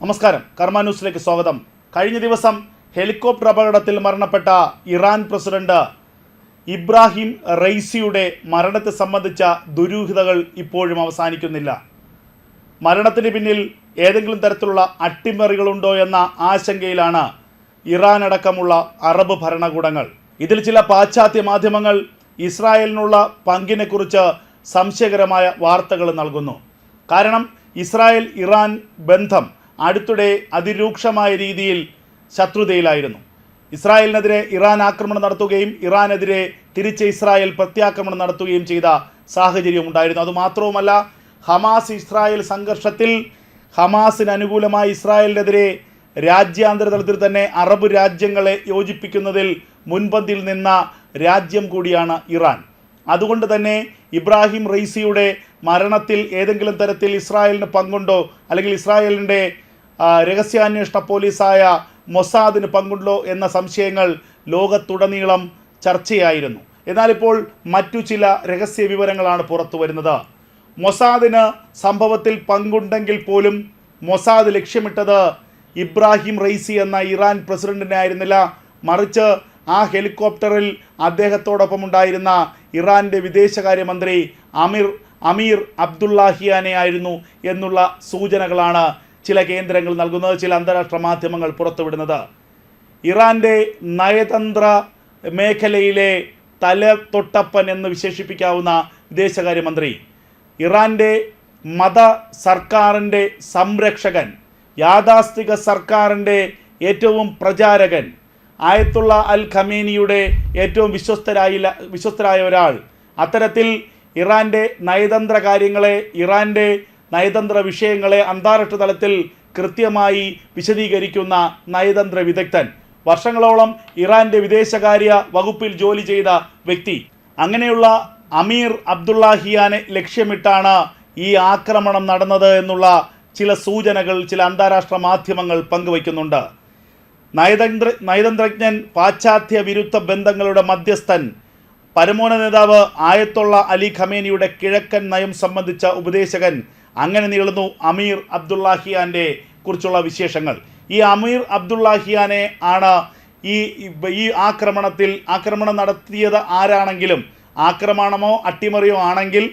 നമസ്കാരം. കർമ്മ ന്യൂസിലേക്ക് സ്വാഗതം. കഴിഞ്ഞ ദിവസം ഹെലികോപ്റ്റർ അപകടത്തിൽ മരണപ്പെട്ട ഇറാൻ പ്രസിഡന്റ് ഇബ്രാഹിം റൈസിയുടെ മരണത്തെ സംബന്ധിച്ച ദുരൂഹതകൾ ഇപ്പോഴും അവസാനിക്കുന്നില്ല. മരണത്തിന് പിന്നിൽ ഏതെങ്കിലും തരത്തിലുള്ള അട്ടിമറികളുണ്ടോ എന്ന ആശങ്കയിലാണ് ഇറാൻ അടക്കമുള്ള അറബ് ഭരണകൂടങ്ങൾ. ഇതിൽ ചില പാശ്ചാത്യ മാധ്യമങ്ങൾ ഇസ്രായേലിനുള്ള പങ്കിനെക്കുറിച്ച് സംശയകരമായ വാർത്തകൾ നൽകുന്നു. കാരണം ഇസ്രായേൽ ഇറാൻ ബന്ധം അടുത്തിടെ അതിരൂക്ഷമായ രീതിയിൽ ശത്രുതയിലായിരുന്നു. ഇസ്രായേലിനെതിരെ ഇറാൻ ആക്രമണം നടത്തുകയും ഇറാനെതിരെ തിരിച്ച് ഇസ്രായേൽ പ്രത്യാക്രമണം നടത്തുകയും ചെയ്ത സാഹചര്യം ഉണ്ടായിരുന്നു. അതുമാത്രവുമല്ല ഹമാസ് ഇസ്രായേൽ സംഘർഷത്തിൽ ഹമാസിന് അനുകൂലമായി ഇസ്രായേലിനെതിരെ രാജ്യാന്തര തലത്തിൽ തന്നെ അറബ് രാജ്യങ്ങളെ യോജിപ്പിക്കുന്നതിൽ മുൻപന്തിൽ നിന്ന രാജ്യം കൂടിയാണ് ഇറാൻ. അതുകൊണ്ട് തന്നെ ഇബ്രാഹിം റൈസിയുടെ മരണത്തിൽ ഏതെങ്കിലും തരത്തിൽ ഇസ്രായേലിന് പങ്കുണ്ടോ അല്ലെങ്കിൽ ഇസ്രായേലിന്റെ രഹസ്യാന്വേഷണ പോലീസായ മൊസാദിന് പങ്കുണ്ടോ എന്ന സംശയങ്ങൾ ലോകത്തുടനീളം ചർച്ചയായിരുന്നു. എന്നാലിപ്പോൾ മറ്റു ചില രഹസ്യ വിവരങ്ങളാണ് പുറത്തു വരുന്നത്. മൊസാദിന് സംഭവത്തിൽ പങ്കുണ്ടെങ്കിൽ പോലും മൊസാദ് ലക്ഷ്യമിട്ടത് ഇബ്രാഹിം റൈസി എന്ന ഇറാൻ പ്രസിഡന്റിനെ ആയിരുന്നില്ല. മറിച്ച് ആ ഹെലികോപ്റ്ററിൽ അദ്ദേഹത്തോടൊപ്പം ഉണ്ടായിരുന്ന ഇറാന്റെ വിദേശകാര്യമന്ത്രി അമീർ അമീർ അബ്ദുല്ലാഹിയാനെ ആയിരുന്നു എന്നുള്ള സൂചനകളാണ് ചില കേന്ദ്രങ്ങൾ നൽകുന്നത് ചില അന്താരാഷ്ട്ര മാധ്യമങ്ങൾ പുറത്തുവിടുന്നത്. ഇറാന്റെ നയതന്ത്ര മേഖലയിലെ തല തൊട്ടപ്പൻ എന്ന് വിശേഷിപ്പിക്കാവുന്ന വിദേശകാര്യമന്ത്രി ഇറാന്റെ മത സർക്കാരിന്റെ സംരക്ഷകൻ യാഥാസ്ഥിക സർക്കാരിന്റെ ഏറ്റവും പ്രചാരകൻ ആയത്തുള്ള അൽ ഖമേനിയുടെ ഏറ്റവും വിശ്വസ്തരായില്ല വിശ്വസ്തരായ ഒരാൾ. അത്തരത്തിൽ ഇറാന്റെ നയതന്ത്ര കാര്യങ്ങളെ ഇറാന്റെ നയതന്ത്ര വിഷയങ്ങളെ അന്താരാഷ്ട്ര തലത്തിൽ കൃത്യമായി വിശദീകരിക്കുന്ന നയതന്ത്ര വിദഗ്ധൻ. വർഷങ്ങളോളം ഇറാന്റെ വിദേശകാര്യ വകുപ്പിൽ ജോലി ചെയ്ത വ്യക്തി. അങ്ങനെയുള്ള അമീർ അബ്ദുള്ളാഹിയാനെ ലക്ഷ്യമിട്ടാണ് ഈ ആക്രമണം നടന്നത് എന്നുള്ള ചില സൂചനകൾ ചില അന്താരാഷ്ട്ര മാധ്യമങ്ങൾ പങ്കുവയ്ക്കുന്നുണ്ട്. നയതന്ത്ര നയതന്ത്രജ്ഞൻ പാശ്ചാത്യ വിരുദ്ധ ബന്ധങ്ങളുടെ മധ്യസ്ഥൻ പരമോന നേതാവ് ആയത്തുള്ള അലി ഖമേനിയുടെ കിഴക്കൻ നയം സംബന്ധിച്ച ഉപദേശകൻ അങ്ങനെ നീളുന്നു അമീർ അബ്ദുള്ളാഹിയാന്റെ കുറിച്ചുള്ള വിശേഷങ്ങൾ. ഈ അമീർ അബ്ദുല്ലാഹിയാനെ ആണ് ഈ ഈ ആക്രമണത്തിൽ ആക്രമണം നടത്തിയത് ആരാണെങ്കിലും ആക്രമണമോ അട്ടിമറിയോ ആണെങ്കിൽ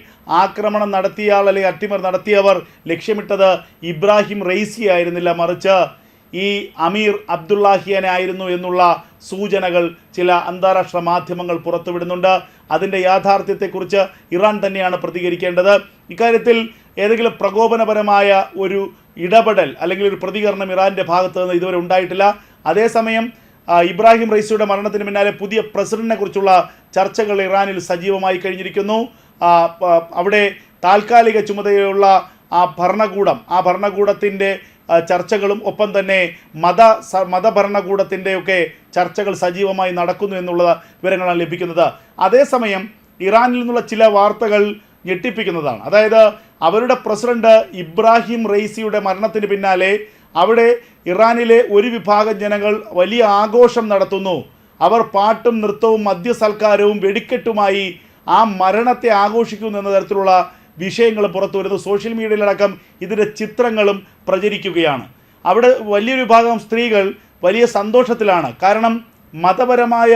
ആക്രമണം നടത്തിയയാൾ അല്ലെങ്കിൽ അട്ടിമറി നടത്തിയവർ ലക്ഷ്യമിട്ടത് ഇബ്രാഹിം റെയ്സി ആയിരുന്നില്ല. മറിച്ച് ഈ അമീർ അബ്ദുല്ലാഹിയനായിരുന്നു എന്നുള്ള സൂചനകൾ ചില അന്താരാഷ്ട്ര മാധ്യമങ്ങൾ പുറത്തുവിടുന്നുണ്ട്. അതിന്റെ യാഥാർത്ഥ്യത്തെക്കുറിച്ച് ഇറാൻ തന്നെയാണ് പ്രതികരിക്കേണ്ടത്. ഇക്കാര്യത്തിൽ ഏതെങ്കിലും പ്രകോപനപരമായ ഒരു ഇടപെടൽ അല്ലെങ്കിൽ ഒരു പ്രതികരണം ഇറാന്റെ ഭാഗത്ത് നിന്ന് ഇതുവരെ ഉണ്ടായിട്ടില്ല. അതേസമയം ഇബ്രാഹിം റൈസിയുടെ മരണത്തിന് പിന്നാലെ പുതിയ പ്രസിഡന്റിനെ കുറിച്ചുള്ള ചർച്ചകൾ ഇറാനിൽ സജീവമായി കഴിഞ്ഞിരിക്കുന്നു. അവിടെ താൽക്കാലിക ചുമതലയുള്ള ആ ഭരണകൂടം ആ ഭരണകൂടത്തിന്റെ ചർച്ചകളും ഒപ്പം തന്നെ മത മതഭരണകൂടത്തിന്റെയൊക്കെ ചർച്ചകൾ സജീവമായി നടക്കുന്നു എന്നുള്ള വിവരങ്ങളാണ് ലഭിക്കുന്നത്. അതേസമയം ഇറാനിൽ നിന്നുള്ള ചില വാർത്തകൾ ഞെട്ടിപ്പിക്കുന്നതാണ്. അതായത് അവരുടെ പ്രസിഡന്റ് ഇബ്രാഹിം റെയ്സിയുടെ മരണത്തിന് പിന്നാലെ അവിടെ ഇറാനിലെ ഒരു വിഭാഗം ജനങ്ങൾ വലിയ ആഘോഷം നടത്തുന്നു. അവർ പാട്ടും നൃത്തവും മദ്യസൽക്കാരവും വെടിക്കെട്ടുമായി ആ മരണത്തെ ആഘോഷിക്കുന്നു എന്ന തരത്തിലുള്ള വിഷയങ്ങൾ പുറത്തു വരുന്നു. സോഷ്യൽ മീഡിയയിലടക്കം ഇതിന്റെ ചിത്രങ്ങളും പ്രചരിക്കുകയാണ്. അവിടെ വലിയൊരു വിഭാഗം സ്ത്രീകൾ വലിയ സന്തോഷത്തിലാണ്. കാരണം മതപരമായ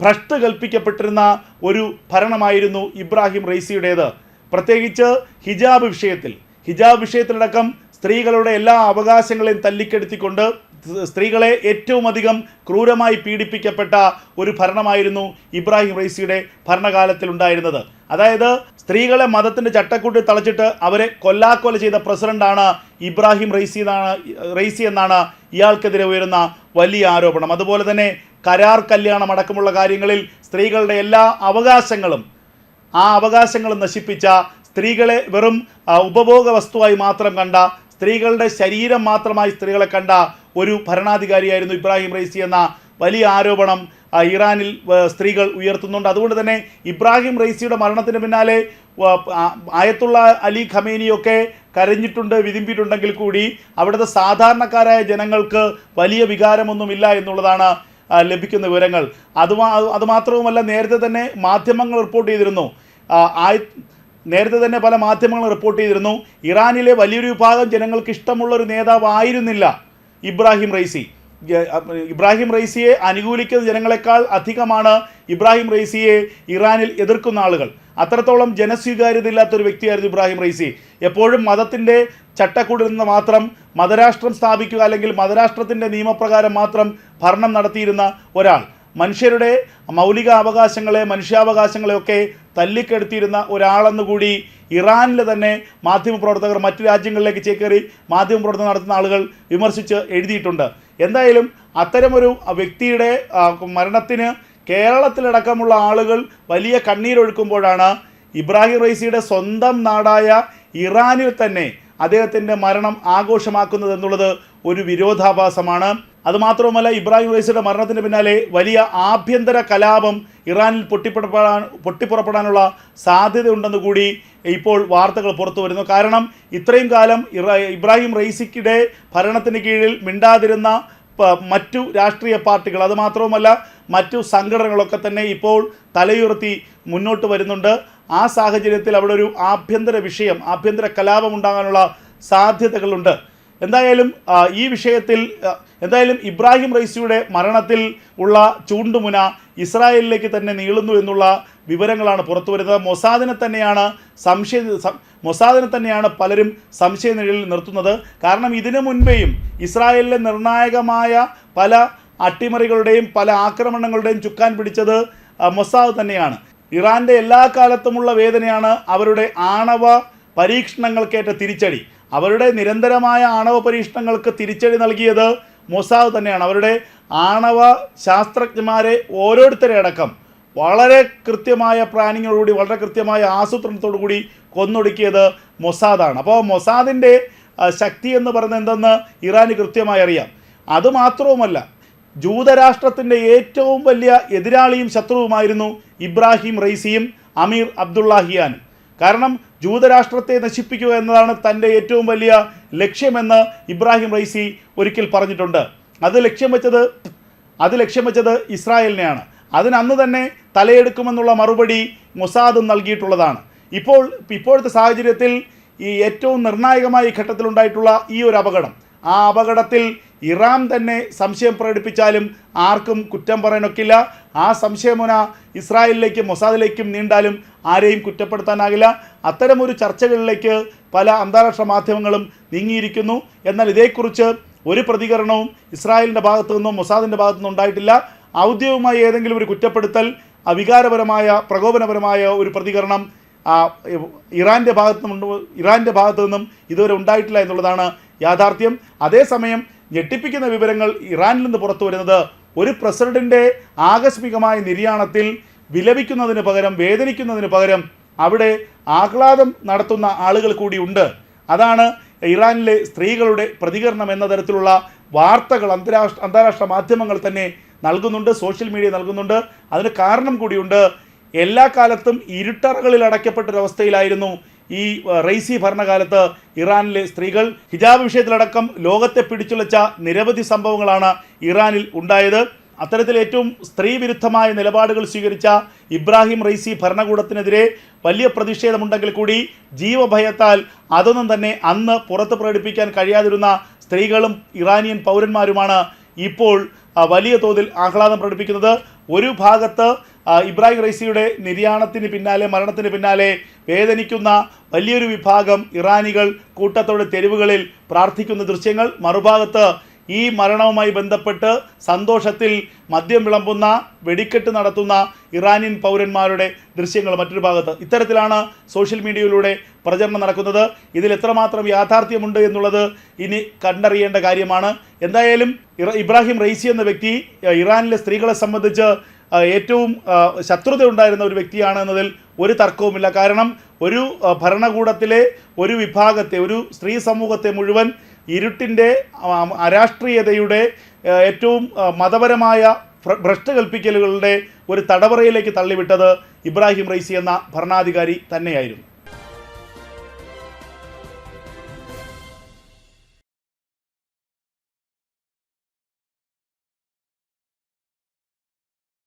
ഭ്രഷ്ട് കൽപ്പിക്കപ്പെട്ടിരുന്ന ഒരു ഭരണമായിരുന്നു ഇബ്രാഹിം റൈസിയുടേത് പ്രത്യേകിച്ച് ഹിജാബ് വിഷയത്തിൽ. ഹിജാബ് വിഷയത്തിലടക്കം സ്ത്രീകളുടെ എല്ലാ അവകാശങ്ങളെയും തല്ലിക്കെടുത്തിക്കൊണ്ട് സ്ത്രീകളെ ഏറ്റവും അധികം ക്രൂരമായി പീഡിപ്പിക്കപ്പെട്ട ഒരു ഭരണമായിരുന്നു ഇബ്രാഹിം റൈസിയുടെ ഭരണകാലത്തിൽ ഉണ്ടായിരുന്നത് അതായത് സ്ത്രീകളെ മതത്തിന്റെ ചട്ടക്കൂട്ടിൽ തളച്ചിട്ട് അവരെ കൊല്ലാക്കൊല ചെയ്ത പ്രസിഡന്റാണ് ഇബ്രാഹിം റൈസി എന്നാണ് റൈസി എന്നാണ് ഇയാൾക്കെതിരെ ഉയരുന്ന വലിയ ആരോപണം. അതുപോലെ തന്നെ കരാർ കല്യാണം അടക്കമുള്ള കാര്യങ്ങളിൽ സ്ത്രീകളുടെ എല്ലാ അവകാശങ്ങളും ആ അവകാശങ്ങൾ നശിപ്പിച്ച സ്ത്രീകളെ വെറും ഉപഭോഗ വസ്തുവായി മാത്രം കണ്ട സ്ത്രീകളുടെ ശരീരം മാത്രമായി സ്ത്രീകളെ കണ്ട ഒരു ഭരണാധികാരിയായിരുന്നു ഇബ്രാഹിം റൈസി എന്ന വലിയ ആരോപണം ഇറാനിൽ സ്ത്രീകൾ ഉയർത്തുന്നുണ്ട്. അതുകൊണ്ട് തന്നെ ഇബ്രാഹിം റൈസിയുടെ മരണത്തിന് പിന്നാലെ ആയത്തുള്ള അലി ഖമേനിയൊക്കെ കരഞ്ഞിട്ടുണ്ട് വിതിമ്പിയിട്ടുണ്ടെങ്കിൽ കൂടി അവിടുത്തെ സാധാരണക്കാരായ ജനങ്ങൾക്ക് വലിയ വികാരമൊന്നുമില്ല എന്നുള്ളതാണ് ലഭിക്കുന്ന വിവരങ്ങൾ. അതുമാ അതുമാത്രവുമല്ല നേരത്തെ തന്നെ മാധ്യമങ്ങൾ റിപ്പോർട്ട് ചെയ്തിരുന്നു. ആയ നേരത്തെ തന്നെ പല മാധ്യമങ്ങളും റിപ്പോർട്ട് ചെയ്തിരുന്നു. ഇറാനിലെ വലിയൊരു വിഭാഗം ജനങ്ങൾക്ക് ഇഷ്ടമുള്ള ഒരു നേതാവായിരുന്നില്ല ഇബ്രാഹിം റൈസി ഇബ്രാഹിം റൈസിയെ അനുകൂലിക്കുന്ന ജനങ്ങളെക്കാൾ അധികമാണ് ഇബ്രാഹിം റൈസിയെ ഇറാനിൽ എതിർക്കുന്ന ആളുകൾ. അത്രത്തോളം ജനസ്വീകാര്യത ഇല്ലാത്തൊരു വ്യക്തിയായിരുന്നു ഇബ്രാഹിം റൈസി എപ്പോഴും മതത്തിന്റെ ചട്ടക്കൂടിൽ നിന്ന് മാത്രം മതരാഷ്ട്രം സ്ഥാപിക്കുക അല്ലെങ്കിൽ മതരാഷ്ട്രത്തിന്റെ നിയമപ്രകാരം മാത്രം ഭരണം നടത്തിയിരുന്ന ഒരാൾ. മനുഷ്യരുടെ മൗലിക അവകാശങ്ങളെ മനുഷ്യാവകാശങ്ങളെയൊക്കെ തല്ലിക്കെടുത്തിയിരുന്ന ഒരാളെന്നുകൂടി ഇറാനിലെ തന്നെ മാധ്യമപ്രവർത്തകർ മറ്റു രാജ്യങ്ങളിലേക്ക് ചേക്കേറി മാധ്യമപ്രവർത്തനം നടത്തുന്ന ആളുകൾ വിമർശിച്ച് എഴുതിയിട്ടുണ്ട്. എന്തായാലും അത്തരമൊരു വ്യക്തിയുടെ മരണത്തിന് കേരളത്തിലടക്കമുള്ള ആളുകൾ വലിയ കണ്ണീരൊഴുക്കുമ്പോഴാണ് ഇബ്രാഹിം റൈസിയുടെ സ്വന്തം നാടായ ഇറാനിൽ തന്നെ അദ്ദേഹത്തിന്റെ മരണം ആഘോഷമാക്കുന്നത് എന്നുള്ളത് ഒരു വിരോധാഭാസമാണ്. അതുമാത്രവുമല്ല ഇബ്രാഹിം റൈസിയുടെ മരണത്തിന് പിന്നാലെ വലിയ ആഭ്യന്തര കലാപം ഇറാനിൽ പൊട്ടിപ്പുറപ്പെടാൻ പൊട്ടിപ്പുറപ്പെടാനുള്ള സാധ്യതയുണ്ടെന്ന് കൂടി ഇപ്പോൾ വാർത്തകൾ പുറത്തു വരുന്നു. കാരണം ഇത്രയും കാലം ഇബ്രാഹിം റൈസിക്കിടെ ഭരണത്തിന് കീഴിൽ മിണ്ടാതിരുന്ന മറ്റു രാഷ്ട്രീയ പാർട്ടികൾ അതുമാത്രവുമല്ല മറ്റു സംഘടനകളൊക്കെ തന്നെ ഇപ്പോൾ തലയുയർത്തി മുന്നോട്ട് വരുന്നുണ്ട്. ആ സാഹചര്യത്തിൽ അവിടെ ഒരു ആഭ്യന്തര വിഷയം ആഭ്യന്തര കലാപം ഉണ്ടാകാനുള്ള സാധ്യതകളുണ്ട്. എന്തായാലും ഈ വിഷയത്തിൽ എന്തായാലും ഇബ്രാഹിം റൈസിയുടെ മരണത്തിൽ ഉള്ള ചൂണ്ടുമുന ഇസ്രായേലിലേക്ക് തന്നെ നീളുന്നു എന്നുള്ള വിവരങ്ങളാണ് പുറത്തു വരുന്നത്. മൊസാദിനെ തന്നെയാണ് സംശയ മൊസാദിനെ തന്നെയാണ് പലരും സംശയ നിഴലിൽ നിർത്തുന്നത്. കാരണം ഇതിനു മുൻപേയും ഇസ്രായേലിലെ നിർണായകമായ പല അട്ടിമറികളുടെയും പല ആക്രമണങ്ങളുടെയും ചുക്കാൻ പിടിച്ചത് മൊസാദ് തന്നെയാണ്. ഇറാന്റെ എല്ലാ കാലത്തുമുള്ള വേദനയാണ് അവരുടെ ആണവ പരീക്ഷണങ്ങൾക്കേറ്റ തിരിച്ചടി. അവരുടെ നിരന്തരമായ ആണവ പരീക്ഷണങ്ങൾക്ക് തിരിച്ചടി നൽകിയത് മൊസാദ് തന്നെയാണ്. അവരുടെ ആണവ ശാസ്ത്രജ്ഞന്മാരെ ഓരോരുത്തരെ അടക്കം വളരെ കൃത്യമായ പ്ലാനിങ്ങോടുകൂടി വളരെ കൃത്യമായ ആസൂത്രണത്തോടു കൂടി കൊന്നൊടുക്കിയത് മൊസാദാണ്. അപ്പോൾ മൊസാദിന്റെ ശക്തി എന്ന് പറയുന്നത് എന്തെന്ന് ഇറാന് കൃത്യമായി അറിയാം. അതുമാത്രവുമല്ല ജൂതരാഷ്ട്രത്തിന്റെ ഏറ്റവും വലിയ എതിരാളിയും ശത്രുവുമായിരുന്നു ഇബ്രാഹിം റൈസിയും അമീർ അബ്ദുള്ളാഹിയാനും. കാരണം ജൂതരാഷ്ട്രത്തെ നശിപ്പിക്കുക എന്നതാണ് തന്റെ ഏറ്റവും വലിയ ലക്ഷ്യമെന്ന് ഇബ്രാഹിം റൈസി ഒരിക്കൽ പറഞ്ഞിട്ടുണ്ട്. അത് ലക്ഷ്യം വെച്ചത് അത് ലക്ഷ്യം വെച്ചത് ഇസ്രായേലിനെയാണ്. അതിനന്ന് തന്നെ തലയെടുക്കുമെന്നുള്ള മറുപടി മൊസാദും നൽകിയിട്ടുള്ളതാണ്. ഇപ്പോൾ ഇപ്പോഴത്തെ സാഹചര്യത്തിൽ ഈ ഏറ്റവും നിർണായകമായ ഘട്ടത്തിലുണ്ടായിട്ടുള്ള ഈ ഒരു അപകടം ആ അപകടത്തിൽ ഇറാൻ തന്നെ സംശയം പ്രകടിപ്പിച്ചാലും ആർക്കും കുറ്റം പറയാനൊക്കില്ല. ആ സംശയമുന ഇസ്രായേലിലേക്കും മൊസാദിലേക്കും നീണ്ടാലും ആരെയും കുറ്റപ്പെടുത്താനാകില്ല. അത്തരമൊരു ചർച്ചകളിലേക്ക് പല അന്താരാഷ്ട്ര മാധ്യമങ്ങളും നീങ്ങിയിരിക്കുന്നു. എന്നാൽ ഇതേക്കുറിച്ച് ഒരു പ്രതികരണവും ഇസ്രായേലിന്റെ ഭാഗത്തു നിന്നും മൊസാദിന്റെ ഭാഗത്തു നിന്നും ഉണ്ടായിട്ടില്ല. ഔദ്യോഗികമായി ഏതെങ്കിലും ഒരു കുറ്റപ്പെടുത്തൽ അവികാരപരമായ പ്രകോപനപരമായ ഒരു പ്രതികരണം ഇറാന്റെ ഭാഗത്തു നിന്നും ഇറാന്റെ ഭാഗത്തു നിന്നും ഇതുവരെ ഉണ്ടായിട്ടില്ല എന്നുള്ളതാണ് യാഥാർത്ഥ്യം. അതേസമയം ഞെട്ടിപ്പിക്കുന്ന വിവരങ്ങൾ ഇറാനിൽ നിന്ന് പുറത്തു വരുന്നത് ഒരു പ്രസിഡന്റിന്റെ ആകസ്മികമായ നിര്യാണത്തിൽ വിലപിക്കുന്നതിന് പകരം വേദനിക്കുന്നതിന് പകരം അവിടെ ആഹ്ലാദം നടത്തുന്ന ആളുകൾ കൂടിയുണ്ട് അതാണ് ഇറാനിലെ സ്ത്രീകളുടെ പ്രതികരണം എന്ന തരത്തിലുള്ള വാർത്തകൾ അന്താരാഷ്ട്ര അന്താരാഷ്ട്ര മാധ്യമങ്ങൾ തന്നെ നൽകുന്നുണ്ട് സോഷ്യൽ മീഡിയ നൽകുന്നുണ്ട്. അതിന് കാരണം കൂടിയുണ്ട് എല്ലാ കാലത്തും ഇരുട്ടറകളിൽ അടയ്ക്കപ്പെട്ടൊരവസ്ഥയിലായിരുന്നു ഈ റൈസി ഭരണകാലത്ത് ഇറാനിലെ സ്ത്രീകൾ ഹിജാബ് വിഷയത്തിലടക്കം ലോകത്തെ പിടിച്ചുലച്ച നിരവധി സംഭവങ്ങളാണ് ഇറാനിൽ ഉണ്ടായത്. അത്തരത്തിൽ ഏറ്റവും സ്ത്രീവിരുദ്ധമായ നിലപാടുകൾ സ്വീകരിച്ച ഇബ്രാഹിം റൈസി ഭരണകൂടത്തിനെതിരെ വലിയ പ്രതിഷേധമുണ്ടെങ്കിൽ കൂടി ജീവഭയത്താൽ അതൊന്നും തന്നെ അന്ന് പുറത്ത് പ്രകടിപ്പിക്കാൻ കഴിയാതിരുന്ന സ്ത്രീകളും ഇറാനിയൻ പൗരന്മാരുമാണ് ഇപ്പോൾ വലിയ തോതിൽ ആഹ്ലാദം പ്രകടിപ്പിക്കുന്നത്. ഒരു ഭാഗത്ത് ഇബ്രാഹിം റൈസിയുടെ നിര്യാണത്തിന് പിന്നാലെ മരണത്തിന് പിന്നാലെ വേദനിക്കുന്ന വലിയൊരു വിഭാഗം ഇറാനികൾ കൂട്ടത്തോടെ തെരുവുകളിൽ പ്രാർത്ഥിക്കുന്ന ദൃശ്യങ്ങൾ. മറുഭാഗത്ത് ഈ മരണവുമായി ബന്ധപ്പെട്ട് സന്തോഷത്തിൽ മദ്യം വിളമ്പുന്ന വെടിക്കെട്ട് നടത്തുന്ന ഇറാനിയൻ പൗരന്മാരുടെ ദൃശ്യങ്ങൾ മറ്റൊരു ഭാഗത്ത്. ഇത്തരത്തിലാണ് സോഷ്യൽ മീഡിയയിലൂടെ പ്രചരണം നടക്കുന്നത്. ഇതിൽ എത്രമാത്രം യാഥാർത്ഥ്യമുണ്ട് എന്നുള്ളത് ഇനി കണ്ടറിയേണ്ട കാര്യമാണ്. എന്തായാലും ഇബ്രാഹിം റൈസി എന്ന വ്യക്തി ഇറാനിലെ സ്ത്രീകളെ സംബന്ധിച്ച് ഏറ്റവും ശത്രുത ഉണ്ടായിരുന്ന ഒരു വ്യക്തിയാണ് എന്നതിൽ ഒരു തർക്കവുമില്ല. കാരണം ഒരു ഭരണകൂടത്തിലെ ഒരു വിഭാഗത്തെ ഒരു സ്ത്രീ സമൂഹത്തെ മുഴുവൻ ഇരുട്ടിന്റെ അരാഷ്ട്രീയതയുടെ ഏറ്റവും മതപരമായ ഭ്ര- ഭ്രഷ്ട് കൽപ്പിക്കലുകളുടെ ഒരു തടവറയിലേക്ക് തള്ളിവിട്ടത് ഇബ്രാഹിം റൈസി എന്ന ഭരണാധികാരി തന്നെയായിരുന്നു.